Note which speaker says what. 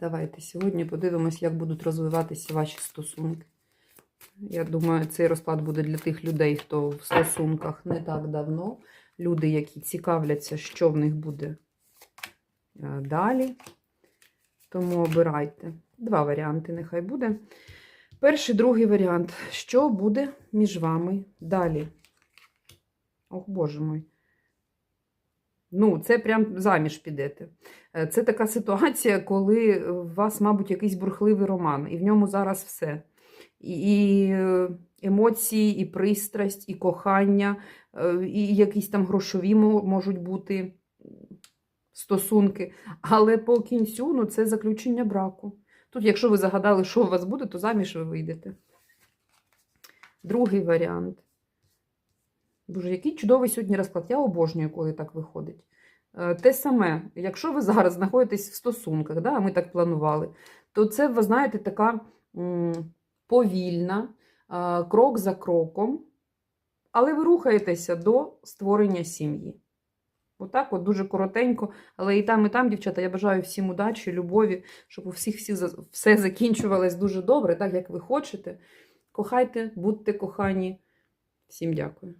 Speaker 1: Давайте сьогодні подивимось, як будуть розвиватися ваші стосунки. Я думаю, цей розклад буде для тих людей, хто в стосунках не так давно. Люди, які цікавляться, що в них буде е, далі. Тому обирайте. Два варіанти нехай буде. Перший, другий варіант. Що буде між вами далі? Ох, боже мой. Ну, це прям заміж підете. Е, Це така ситуація, коли у вас, мабуть, якийсь бурхливий роман, і в ньому зараз все. І е, емоції, і пристрасть, і кохання, е, і якісь там грошові можуть бути стосунки. Але по кінцю ну, це заключення браку. Тут, якщо ви загадали, що у вас буде, то заміж ви вийдете. Другий варіант. Боже, який чудовий сьогодні розклад. Я обожнюю, коли так виходить. Е, Те саме, якщо ви зараз знаходитесь в стосунках, да, ми так планували, то це, ви знаєте, така повільна, е, крок за кроком, але ви рухаєтеся до створення сім'ї. Отак, от дуже коротенько, але і там, і там, дівчата, я бажаю всім удачі, любові, щоб у всіх всі, все закінчувалось дуже добре, так як ви хочете. Кохайте, будьте кохані. Всім дякую.